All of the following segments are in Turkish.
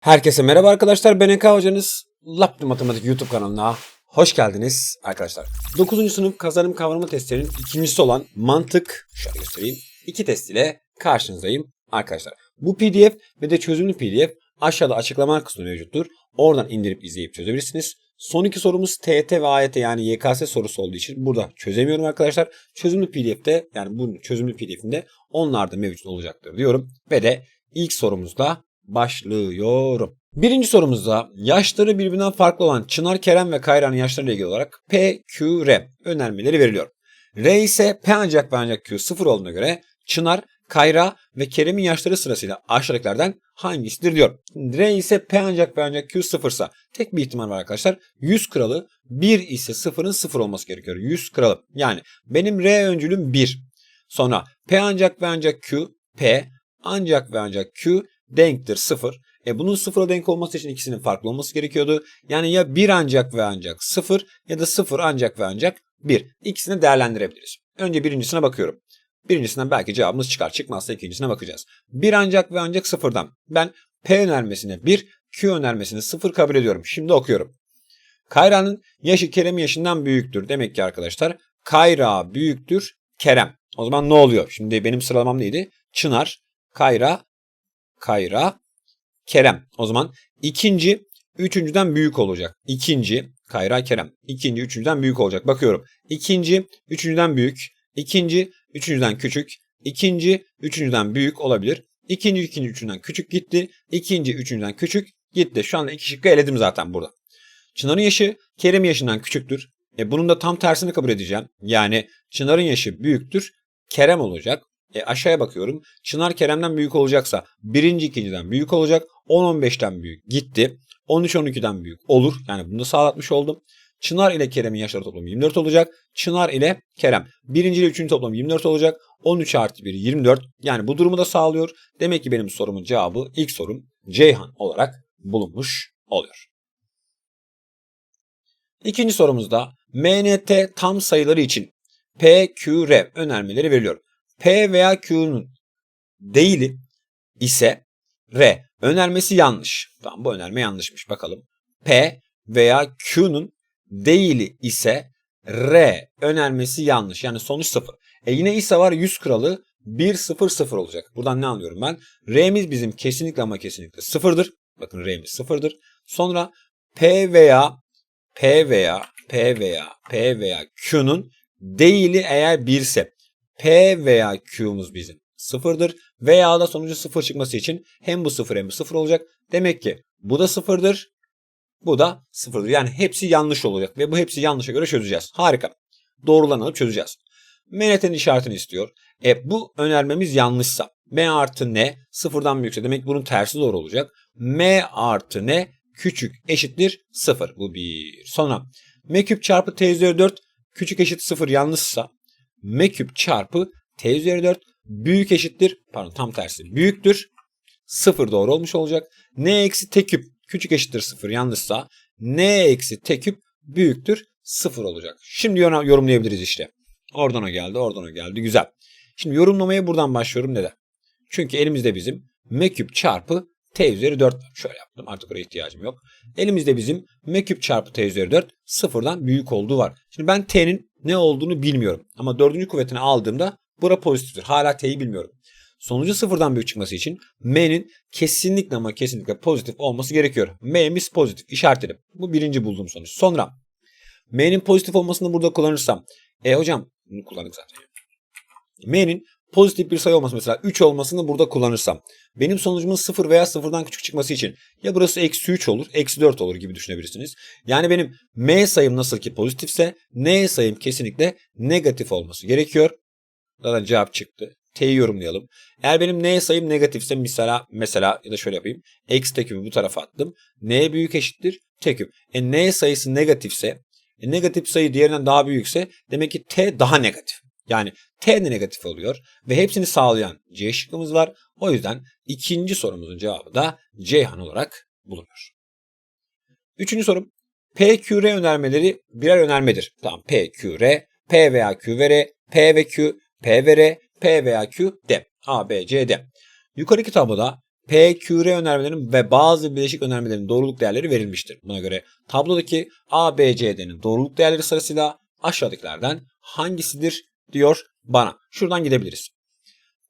Herkese merhaba arkadaşlar. Ben Eka hocanız. Laptop Matematik YouTube kanalına hoş geldiniz arkadaşlar. 9. sınıf kazanım kavrama testlerinin ikincisi olan mantık, şöyle göstereyim. iki test ile karşınızdayım arkadaşlar. Bu pdf ve de çözümlü pdf aşağıda açıklama kısmında mevcuttur. Oradan indirip izleyip çözebilirsiniz. Son iki sorumuz TET ve AYT yani YKS sorusu olduğu için burada çözemiyorum arkadaşlar. Çözümlü pdf'te yani bu çözümlü pdf'inde onlar da mevcut olacaktır diyorum. Ve de ilk sorumuzda başlıyorum. Birinci sorumuzda yaşları birbirinden farklı olan Çınar, Kerem ve Kayra'nın yaşlarıyla ilgili olarak P, Q, R önermeleri veriliyor. R ise P ancak ve ancak Q sıfır olduğuna göre Çınar, Kayra ve Kerem'in yaşları sırasıyla aşağıdakilerden hangisidir diyor. R ise P ancak ve ancak Q sıfırsa tek bir ihtimal var arkadaşlar. 100 kralı 1 ise sıfırın sıfır olması gerekiyor. 100 kralı. Yani benim R öncülüm 1. Sonra P ancak ve ancak Q, P ancak ve ancak Q denktir 0. E bunun sıfıra denk olması için ikisinin farklı olması gerekiyordu. Yani ya 1 ancak ve ancak 0 ya da 0 ancak ve ancak 1. İkisini değerlendirebiliriz. Önce birincisine bakıyorum. Birincisinden belki cevabımız çıkar. Çıkmazsa ikincisine bakacağız. 1 ancak ve ancak 0'dan. Ben P önermesine 1, Q önermesine 0 kabul ediyorum. Şimdi okuyorum. Kayra'nın yaşı Kerem'in yaşından büyüktür. Demek ki arkadaşlar Kayra büyüktür Kerem. O zaman ne oluyor? Şimdi benim sıralamam neydi? Çınar, Kayra, Kayra, Kerem. O zaman ikinci üçüncüden büyük olacak. İkinci Kayra Kerem. İkinci üçüncüden büyük olacak. Bakıyorum. İkinci üçüncüden büyük. İkinci üçüncüden küçük. İkinci üçüncüden büyük olabilir. İkinci ikinci üçüncüden küçük gitti. İkinci üçüncüden küçük gitti. Şu anda iki şıkkı eledim zaten burada. Çınar'ın yaşı Kerem yaşından küçüktür. E bunun da tam tersini kabul edeceğim. Yani Çınar'ın yaşı büyüktür. Kerem olacak. E aşağıya bakıyorum. Çınar Kerem'den büyük olacaksa birinci ikinciden büyük olacak. 10-15'ten büyük gitti. 13-12'den büyük olur. Yani bunu da sağlatmış oldum. Çınar ile Kerem'in yaşları toplamı 24 olacak. Çınar ile Kerem. Birinci ile üçüncü toplamı 24 olacak. 13 artı 1 24. Yani bu durumu da sağlıyor. Demek ki benim sorumun cevabı ilk sorum Ceyhan olarak bulunmuş oluyor. İkinci sorumuzda MNT tam sayıları için P, Q, R önermeleri veriliyor. P veya Q'nun değili ise R. Önermesi yanlış. Tamam bu önerme yanlışmış bakalım. P veya Q'nun değili ise R önermesi yanlış. Yani sonuç 0. E yine ise var 100 kralı 1 0 0 olacak. Buradan ne anlıyorum ben? R'miz bizim kesinlikle ama kesinlikle 0'dır. Bakın R'miz 0'dır. Sonra P veya P veya P veya P veya Q'nun değili eğer 1 ise P veya Q'muz bizim sıfırdır. Veya da sonucu sıfır çıkması için hem bu sıfır hem bu sıfır olacak. Demek ki bu da sıfırdır. Bu da sıfırdır. Yani hepsi yanlış olacak. Ve bu hepsi yanlışa göre çözeceğiz. Harika. Doğrularını alıp çözeceğiz. MNT'nin işaretini istiyor. E bu önermemiz yanlışsa M artı N sıfırdan büyükse demek bunun tersi doğru olacak. M artı N küçük eşittir sıfır. Bu bir. Sonra M küp çarpı T üzeri 4 küçük eşit sıfır yanlışsa m küp çarpı t üzeri 4 büyük eşittir. Pardon tam tersi. Büyüktür. 0 doğru olmuş olacak. n eksi t küp küçük eşittir 0 yanlışsa n eksi t küp büyüktür 0 olacak. Şimdi yorumlayabiliriz işte. Oradan o geldi, oradan o geldi. Güzel. Şimdi yorumlamaya buradan başlıyorum. Neden? Çünkü elimizde bizim m küp çarpı t üzeri 4 var. Şöyle yaptım. Artık oraya ihtiyacım yok. Elimizde bizim m küp çarpı t üzeri 4 sıfırdan büyük olduğu var. Şimdi ben t'nin ne olduğunu bilmiyorum. Ama dördüncü kuvvetini aldığımda bura pozitiftir. Hala t'yi bilmiyorum. Sonucu sıfırdan büyük çıkması için m'nin kesinlikle ama kesinlikle pozitif olması gerekiyor. m'miz pozitif. İşaretledim. Bu birinci bulduğum sonuç. Sonra m'nin pozitif olmasını burada kullanırsam. E hocam bunu kullandık zaten. m'nin pozitif bir sayı olması mesela 3 olmasını burada kullanırsam benim sonucumun 0 veya 0'dan küçük çıkması için ya burası eksi 3 olur eksi 4 olur gibi düşünebilirsiniz. Yani benim m sayım nasıl ki pozitifse n sayım kesinlikle negatif olması gerekiyor. Zaten cevap çıktı. T'yi yorumlayalım. Eğer benim n sayım negatifse mesela mesela ya da şöyle yapayım. X tekümü bu tarafa attım. n büyük eşittir teküm. E n sayısı negatifse e, negatif sayı diğerinden daha büyükse demek ki t daha negatif. Yani t de negatif oluyor ve hepsini sağlayan C şıkkımız var. O yüzden ikinci sorumuzun cevabı da Ceyhan olarak bulunur. Üçüncü sorum. PQR önermeleri birer önermedir. Tamam PQR, P veya Q ve R, P ve Q, P ve R, P veya Q, D. A, B, C, D. Yukarıki tabloda P, Q, R önermelerinin ve bazı bileşik önermelerin doğruluk değerleri verilmiştir. Buna göre tablodaki A, B, C, D'nin doğruluk değerleri sırasıyla aşağıdakilerden hangisidir diyor bana. Şuradan gidebiliriz.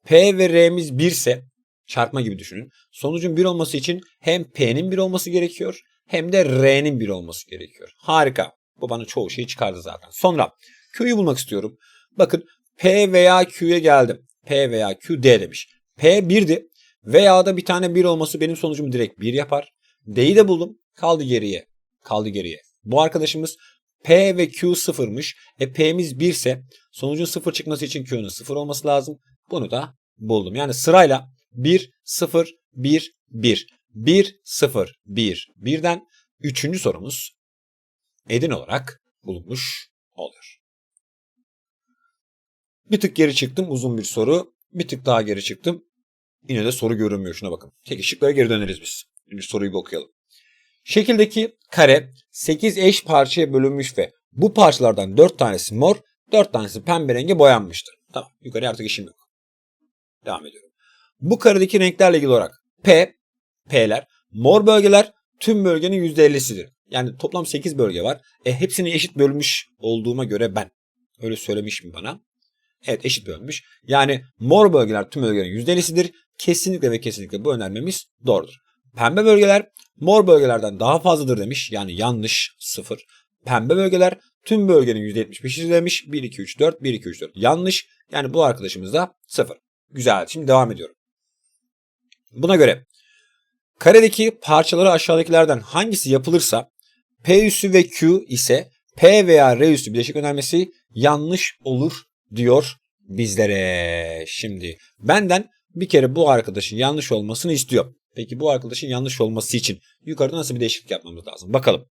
P ve R'miz 1 ise çarpma gibi düşünün. Sonucun 1 olması için hem P'nin 1 olması gerekiyor hem de R'nin 1 olması gerekiyor. Harika. Bu bana çoğu şeyi çıkardı zaten. Sonra Q'yu bulmak istiyorum. Bakın P veya Q'ya geldim. P veya Q D demiş. P 1'di. Veya da bir tane 1 olması benim sonucumu direkt 1 yapar. D'yi de buldum. Kaldı geriye. Kaldı geriye. Bu arkadaşımız P ve Q sıfırmış. E P'miz 1 ise sonucun 0 çıkması için Q'nun 0 olması lazım. Bunu da buldum. Yani sırayla 1, 0, 1, 1. 1, 0, 1, 1'den 3. sorumuz edin olarak bulunmuş oluyor. Bir tık geri çıktım uzun bir soru. Bir tık daha geri çıktım. Yine de soru görünmüyor şuna bakın. Peki şıklara geri döneriz biz. Şimdi soruyu bir okuyalım. Şekildeki kare 8 eş parçaya bölünmüş ve bu parçalardan 4 tanesi mor, 4 tanesi pembe renge boyanmıştır. Tamam yukarı artık işim yok. Devam ediyorum. Bu karedeki renklerle ilgili olarak P, P'ler, mor bölgeler tüm bölgenin %50'sidir. Yani toplam 8 bölge var. E hepsini eşit bölmüş olduğuma göre ben. Öyle söylemiş mi bana? Evet eşit bölmüş. Yani mor bölgeler tüm bölgelerin %50'sidir. Kesinlikle ve kesinlikle bu önermemiz doğrudur. Pembe bölgeler mor bölgelerden daha fazladır demiş. Yani yanlış 0. Pembe bölgeler tüm bölgenin %75'i demiş. 1, 2, 3, 4, 1, 2, 3, 4. Yanlış. Yani bu arkadaşımız da 0. Güzel. Şimdi devam ediyorum. Buna göre karedeki parçaları aşağıdakilerden hangisi yapılırsa P üssü ve Q ise P veya R üssü bileşik önermesi yanlış olur diyor bizlere. Şimdi benden bir kere bu arkadaşın yanlış olmasını istiyor. Peki bu arkadaşın yanlış olması için yukarıda nasıl bir değişiklik yapmamız lazım? Bakalım.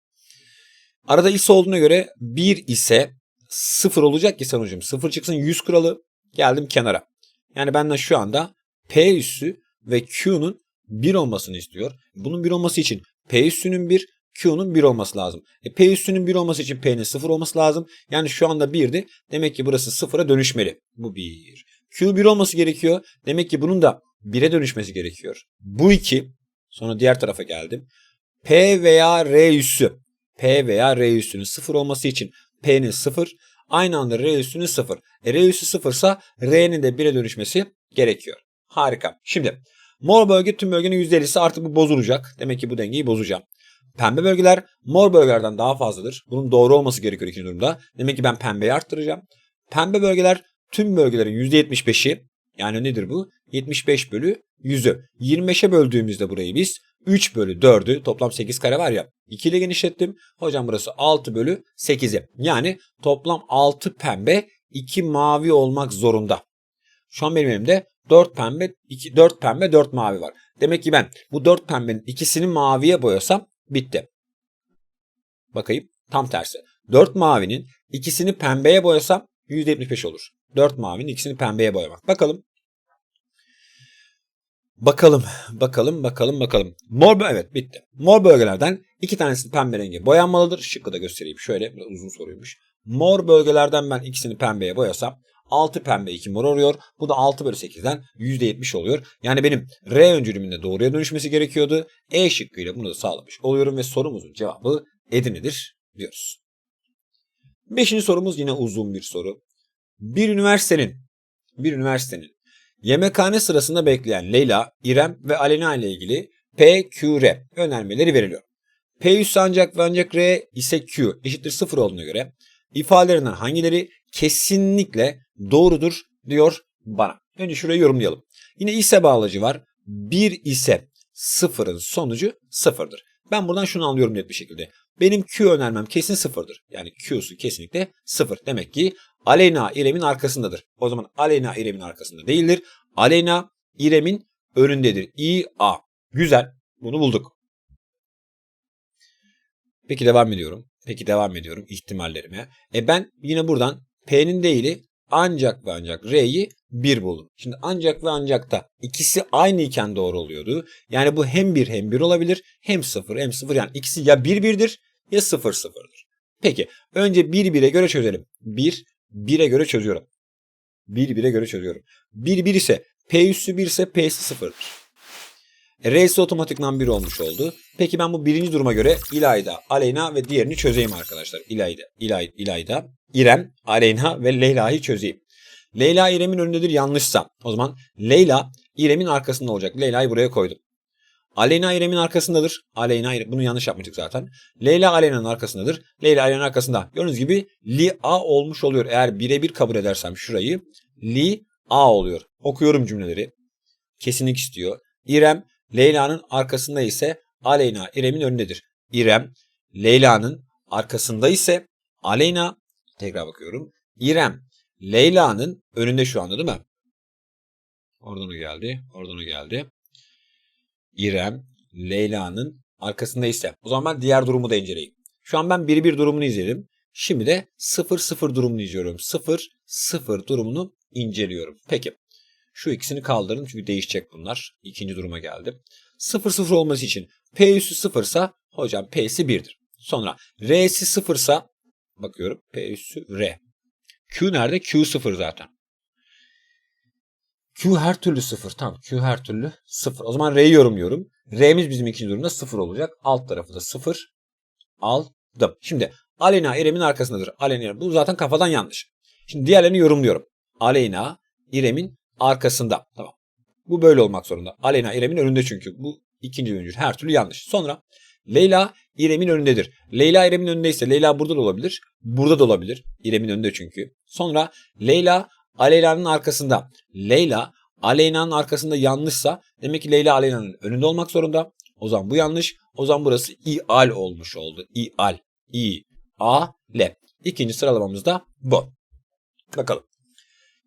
Arada ise olduğuna göre 1 ise 0 olacak ki sonucum. 0 çıksın 100 kuralı. Geldim kenara. Yani benden şu anda P üssü ve Q'nun 1 olmasını istiyor. Bunun 1 olması için P üssünün 1, Q'nun 1 olması lazım. E, P üssünün 1 olması için P'nin 0 olması lazım. Yani şu anda 1'di. Demek ki burası 0'a dönüşmeli. Bu 1. Q 1 olması gerekiyor. Demek ki bunun da 1'e dönüşmesi gerekiyor. Bu 2. Sonra diğer tarafa geldim. P veya R üssü. P veya R üssünün 0 olması için P'nin 0. Aynı anda R üssünün 0. E, R üssü 0 ise R'nin de 1'e dönüşmesi gerekiyor. Harika. Şimdi mor bölge tüm bölgenin %50'si artık bu bozulacak. Demek ki bu dengeyi bozacağım. Pembe bölgeler mor bölgelerden daha fazladır. Bunun doğru olması gerekiyor ikinci durumda. Demek ki ben pembeyi arttıracağım. Pembe bölgeler tüm bölgelerin %75'i yani nedir bu? 75 bölü 100'ü. 25'e böldüğümüzde burayı biz 3 bölü 4'ü toplam 8 kare var ya 2 ile genişlettim. Hocam burası 6 bölü 8'i. Yani toplam 6 pembe 2 mavi olmak zorunda. Şu an benim elimde 4 pembe 2, 4 pembe 4 mavi var. Demek ki ben bu 4 pembenin ikisini maviye boyasam bitti. Bakayım tam tersi. 4 mavinin ikisini pembeye boyasam %75 olur. 4 mavinin ikisini pembeye boyamak. Bakalım. Bakalım, bakalım, bakalım, bakalım. Mor evet bitti. Mor bölgelerden iki tanesi pembe rengi boyanmalıdır. Şıkkı da göstereyim. Şöyle uzun soruymuş. Mor bölgelerden ben ikisini pembeye boyasam 6 pembe 2 mor oluyor. Bu da 6 bölü 8'den %70 oluyor. Yani benim R öncülümün de doğruya dönüşmesi gerekiyordu. E şıkkıyla bunu da sağlamış oluyorum ve sorumuzun cevabı Edirne'dir diyoruz. Beşinci sorumuz yine uzun bir soru. Bir üniversitenin bir üniversitenin yemekhane sırasında bekleyen Leyla, İrem ve Alena ile ilgili P, Q, R önermeleri veriliyor. P üssü ancak ve ancak R ise Q eşittir 0 olduğuna göre ifadelerinden hangileri kesinlikle doğrudur diyor bana. Önce şurayı yorumlayalım. Yine ise bağlacı var. 1 ise 0'ın sonucu 0'dır. Ben buradan şunu anlıyorum net bir şekilde. Benim Q önermem kesin 0'dır. Yani Q'su kesinlikle 0. Demek ki Aleyna İrem'in arkasındadır. O zaman Aleyna İrem'in arkasında değildir. Aleyna İrem'in önündedir. İ, A. Güzel. Bunu bulduk. Peki devam ediyorum. Peki devam ediyorum ihtimallerime. E ben yine buradan P'nin değili ancak ve ancak R'yi 1 buldum. Şimdi ancak ve ancak da ikisi aynı iken doğru oluyordu. Yani bu hem 1 hem 1 olabilir. Hem 0 hem 0 yani ikisi ya 1 1'dir ya 0 0'dır. Peki önce 1 1'e göre çözelim. 1 1'e göre çözüyorum. 1 1'e göre çözüyorum. 1 1 ise P üssü 1 ise P'si 0'dır. E, R'si otomatikman 1 olmuş oldu. Peki ben bu birinci duruma göre İlayda, Aleyna ve diğerini çözeyim arkadaşlar. İlayda, İlay, İlayda, İrem, Aleyna ve Leyla'yı çözeyim. Leyla İrem'in önündedir yanlışsa o zaman Leyla İrem'in arkasında olacak. Leyla'yı buraya koydum. Aleyna İrem'in arkasındadır. Aleyna İrem, bunu yanlış yapmıştık zaten. Leyla Aleyna'nın arkasındadır. Leyla Aleyna'nın arkasında. Gördüğünüz gibi li a olmuş oluyor. Eğer birebir kabul edersem şurayı li a oluyor. Okuyorum cümleleri. Kesinlik istiyor. İrem Leyla'nın arkasında ise Aleyna İrem'in önündedir. İrem Leyla'nın arkasında ise Aleyna tekrar bakıyorum. İrem Leyla'nın önünde şu anda değil mi? Oradan geldi. Oradan geldi. İrem Leyla'nın arkasında ise. O zaman ben diğer durumu da inceleyeyim. Şu an ben 1-1 durumunu izledim. Şimdi de 0-0 durumunu izliyorum. 0-0 durumunu inceliyorum. Peki. Şu ikisini kaldırın çünkü değişecek bunlar. İkinci duruma geldim. 0-0 olması için P üssü 0 ise hocam P'si 1'dir. Sonra R'si 0 ise bakıyorum P üssü R. Q nerede? Q 0 zaten. Q her türlü 0. Tamam Q her türlü 0. O zaman R'yi yorumluyorum. R'miz bizim ikinci durumda 0 olacak. Alt tarafı da 0. Aldım. Şimdi Aleyna İrem'in arkasındadır. Aleyna. Bu zaten kafadan yanlış. Şimdi diğerlerini yorumluyorum. Aleyna İrem'in arkasında. Tamam. Bu böyle olmak zorunda. Aleyna İrem'in önünde çünkü. Bu ikinci öncül. Her türlü yanlış. Sonra Leyla İrem'in önündedir. Leyla İrem'in önündeyse Leyla burada da olabilir. Burada da olabilir. İrem'in önünde çünkü. Sonra Leyla Aleyna'nın arkasında. Leyla Aleyna'nın arkasında yanlışsa demek ki Leyla Aleyna'nın önünde olmak zorunda. O zaman bu yanlış. O zaman burası İal olmuş oldu. İal. İ, A, L. İkinci sıralamamız da bu. Bakalım.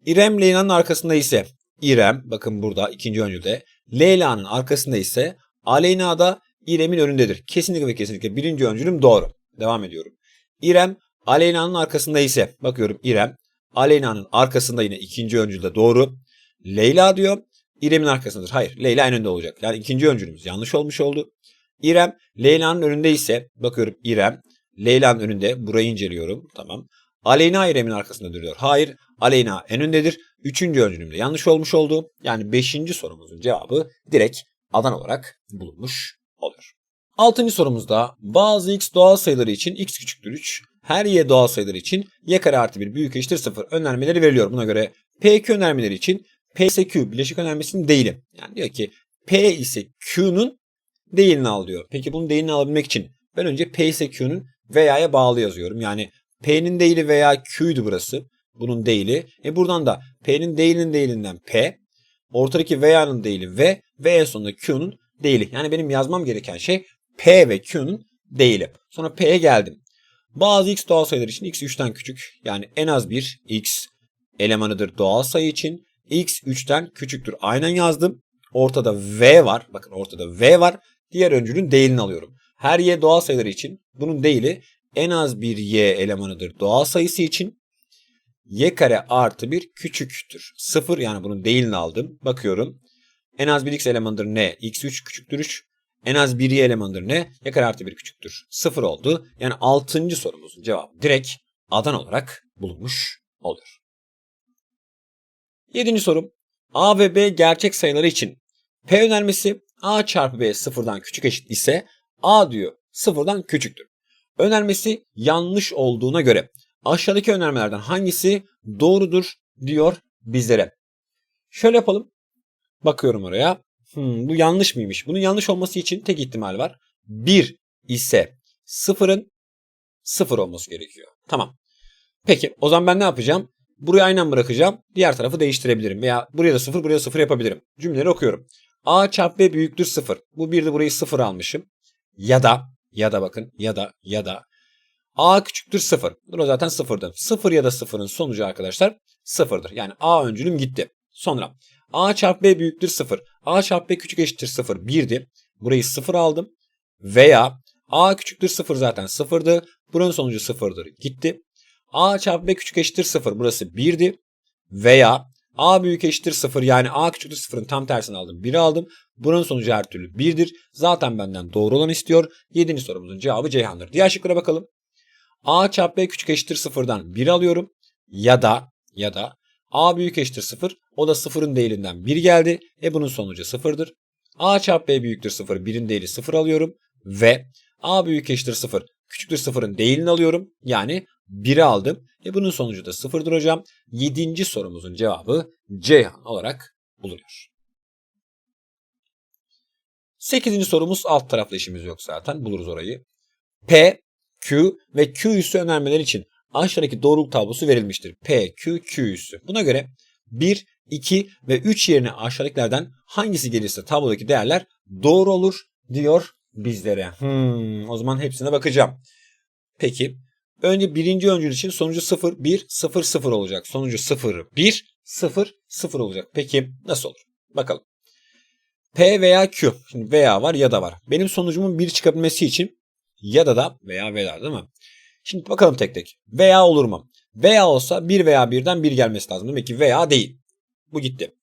İrem Leyla'nın arkasında ise İrem bakın burada ikinci öncülde. Leyla'nın arkasında ise Aleyna da İrem'in önündedir. Kesinlikle ve kesinlikle birinci öncülüm doğru. Devam ediyorum. İrem Aleyna'nın arkasında ise bakıyorum İrem Aleyna'nın arkasında yine ikinci öncülde doğru. Leyla diyor İrem'in arkasındadır. Hayır Leyla en önde olacak. Yani ikinci öncülümüz yanlış olmuş oldu. İrem Leyla'nın önünde ise bakıyorum İrem Leyla'nın önünde burayı inceliyorum. Tamam. Aleyna İrem'in arkasında duruyor. Hayır Aleyna en öndedir. Üçüncü öncülümde yanlış olmuş oldu. Yani beşinci sorumuzun cevabı direkt adan olarak bulunmuş oluyor. Altıncı sorumuzda bazı x doğal sayıları için x küçüktür 3, her y doğal sayıları için y kare artı 1 büyük eşittir 0 önermeleri veriliyor. Buna göre PQ önermeleri için P ise Q bileşik önermesinin değili. Yani diyor ki P ise Q'nun değilini al diyor. Peki bunun değilini alabilmek için ben önce P ise Q'nun veya'ya bağlı yazıyorum. Yani P'nin değili veya Q'ydu burası. Bunun değili. E buradan da P'nin değilinin değilinden P, ortadaki veya'nın değili V ve en sonunda Q'nun değili. Yani benim yazmam gereken şey P ve Q'nun değili. Sonra P'ye geldim. Bazı x doğal sayılar için x 3'ten küçük yani en az bir x elemanıdır doğal sayı için. x 3'ten küçüktür. Aynen yazdım. Ortada v var. Bakın ortada v var. Diğer öncülün değilini alıyorum. Her y doğal sayıları için bunun değili en az bir y elemanıdır doğal sayısı için. y kare artı 1 küçüktür. 0 yani bunun değilini aldım. Bakıyorum. En az bir x elemanıdır ne? x3 küçüktür 3. En az bir y elemanıdır ne? Kare artı 1 küçüktür. 0 oldu. Yani 6. sorumuzun cevabı direkt adan olarak bulunmuş olur. 7. sorum. A ve B gerçek sayıları için P önermesi A çarpı B sıfırdan küçük eşit ise A diyor sıfırdan küçüktür. Önermesi yanlış olduğuna göre aşağıdaki önermelerden hangisi doğrudur diyor bizlere. Şöyle yapalım. Bakıyorum oraya. Hmm, bu yanlış mıymış? Bunun yanlış olması için tek ihtimal var. 1 ise 0'ın 0 olması gerekiyor. Tamam. Peki o zaman ben ne yapacağım? Burayı aynen bırakacağım. Diğer tarafı değiştirebilirim. Veya buraya da 0 buraya 0 yapabilirim. Cümleleri okuyorum. A çarpı B büyüktür 0. Bu bir de burayı 0 almışım. Ya da ya da bakın ya da ya da A küçüktür 0. Bu zaten 0'dı. 0 ya da 0'ın sonucu arkadaşlar 0'dır. Yani A öncülüm gitti. Sonra A çarpı B büyüktür 0. A çarpı B küçük eşittir 0. 1'di. Burayı 0 aldım. Veya A küçüktür 0 zaten 0'dı. Buranın sonucu 0'dır. Gitti. A çarpı B küçük eşittir 0. Burası 1'di. Veya A büyük eşittir 0 yani A küçüktür 0'ın tam tersini aldım. 1'i aldım. Buranın sonucu her türlü 1'dir. Zaten benden doğru olan istiyor. 7. sorumuzun cevabı Ceyhan'dır. Diğer şıklara bakalım. A çarpı B küçük eşittir 0'dan 1 alıyorum. Ya da ya da A büyük eşittir 0. O da 0'ın değilinden 1 geldi. E bunun sonucu 0'dır. A çarpı B büyüktür 0. 1'in değeri 0 alıyorum. Ve A büyük eşittir 0. Küçüktür 0'ın değerini alıyorum. Yani 1'i aldım. E bunun sonucu da 0'dır hocam. 7. sorumuzun cevabı Ceyhan olarak bulunuyor. 8. sorumuz alt tarafla işimiz yok zaten. Buluruz orayı. P, Q ve Q üssü önermeler için aşağıdaki doğruluk tablosu verilmiştir. P, Q, Q üssü. Buna göre 1, 2 ve 3 yerine aşağıdakilerden hangisi gelirse tablodaki değerler doğru olur diyor bizlere. Hmm, o zaman hepsine bakacağım. Peki önce birinci öncül için sonucu 0, 1, 0, 0 olacak. Sonucu 0, 1, 0, 0 olacak. Peki nasıl olur? Bakalım. P veya Q. Şimdi veya var ya da var. Benim sonucumun 1 çıkabilmesi için ya da da veya veya değil mi? Şimdi bakalım tek tek. Veya olur mu? Veya olsa 1 veya 1'den 1 gelmesi lazım. Demek ki veya değil. Bu gitti.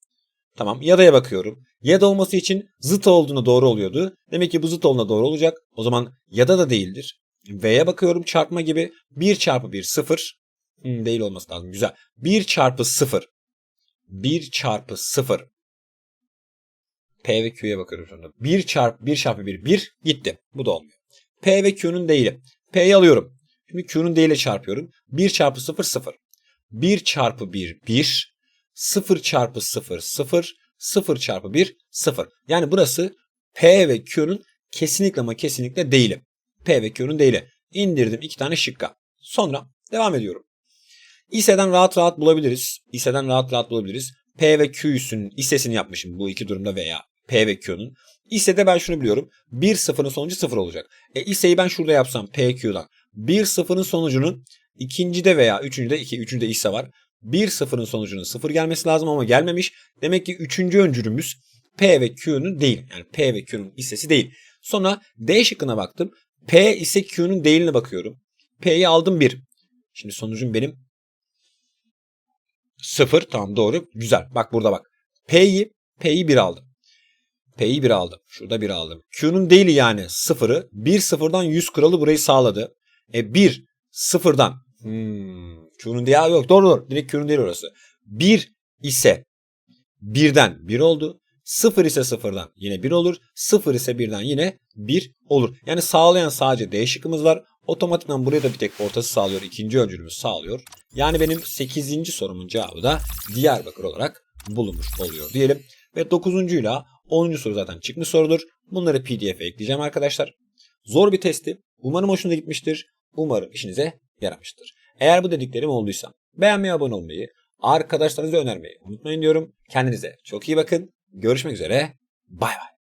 Tamam ya da'ya bakıyorum. Ya da olması için zıt olduğuna doğru oluyordu. Demek ki bu zıt olduğuna doğru olacak. O zaman ya da da değildir. V'ye bakıyorum çarpma gibi. 1 çarpı 1 0. Hmm, değil olması lazım. Güzel. 1 çarpı 0. 1 çarpı 0. P ve Q'ya bakıyorum anda. 1 çarpı 1 çarpı 1 1 gitti. Bu da olmuyor. P ve Q'nun değili. P'yi alıyorum. Şimdi Q'nun değiliyle çarpıyorum. 1 çarpı 0 0. 1 çarpı 1 1. 0 çarpı 0 0. 0 çarpı 1 0. Yani burası P ve Q'nun kesinlikle ama kesinlikle değili. P ve Q'nun değili. İndirdim iki tane şıkka. Sonra devam ediyorum. İSE'den rahat rahat bulabiliriz. İSE'den rahat rahat bulabiliriz. P ve Q üssünün İSE'sini yapmışım bu iki durumda veya P ve Q'nun. İSE'de ben şunu biliyorum. 1 sıfırın sonucu 0 olacak. E İSE'yi ben şurada yapsam P 1 sıfırın sonucunun ikincide veya üçüncüde iki üçüncüde İSE var. 1 sıfırın sonucunun 0 gelmesi lazım ama gelmemiş. Demek ki üçüncü öncülümüz P ve Q'nun değil. Yani P ve Q'nun İSE'si değil. Sonra D şıkkına baktım. P ise Q'nun değiline bakıyorum. P'yi aldım 1. Şimdi sonucum benim 0. Tamam doğru. Güzel. Bak burada bak. P'yi P'yi 1 aldım. P'yi 1 aldım. Şurada 1 aldım. Q'nun değili yani 0'ı 1 sıfırdan 100 kuralı burayı sağladı. E 1 sıfırdan hmm, Q'nun değili yok. Doğru doğru. Direkt Q'nun değili orası. 1 ise 1'den 1 oldu. 0 ise 0'dan yine 1 olur. 0 ise 1'den yine 1 olur. Yani sağlayan sadece D şıkkımız var. Otomatikman buraya da bir tek ortası sağlıyor. ikinci öncülümüz sağlıyor. Yani benim 8. sorumun cevabı da Diyarbakır olarak bulunmuş oluyor diyelim. Ve 9. ile 10. soru zaten çıkmış sorudur. Bunları pdf'e ekleyeceğim arkadaşlar. Zor bir testi. Umarım hoşuna gitmiştir. Umarım işinize yaramıştır. Eğer bu dediklerim olduysa beğenmeyi, abone olmayı, arkadaşlarınıza önermeyi unutmayın diyorum. Kendinize çok iyi bakın. Görüşmek üzere. Bay bay.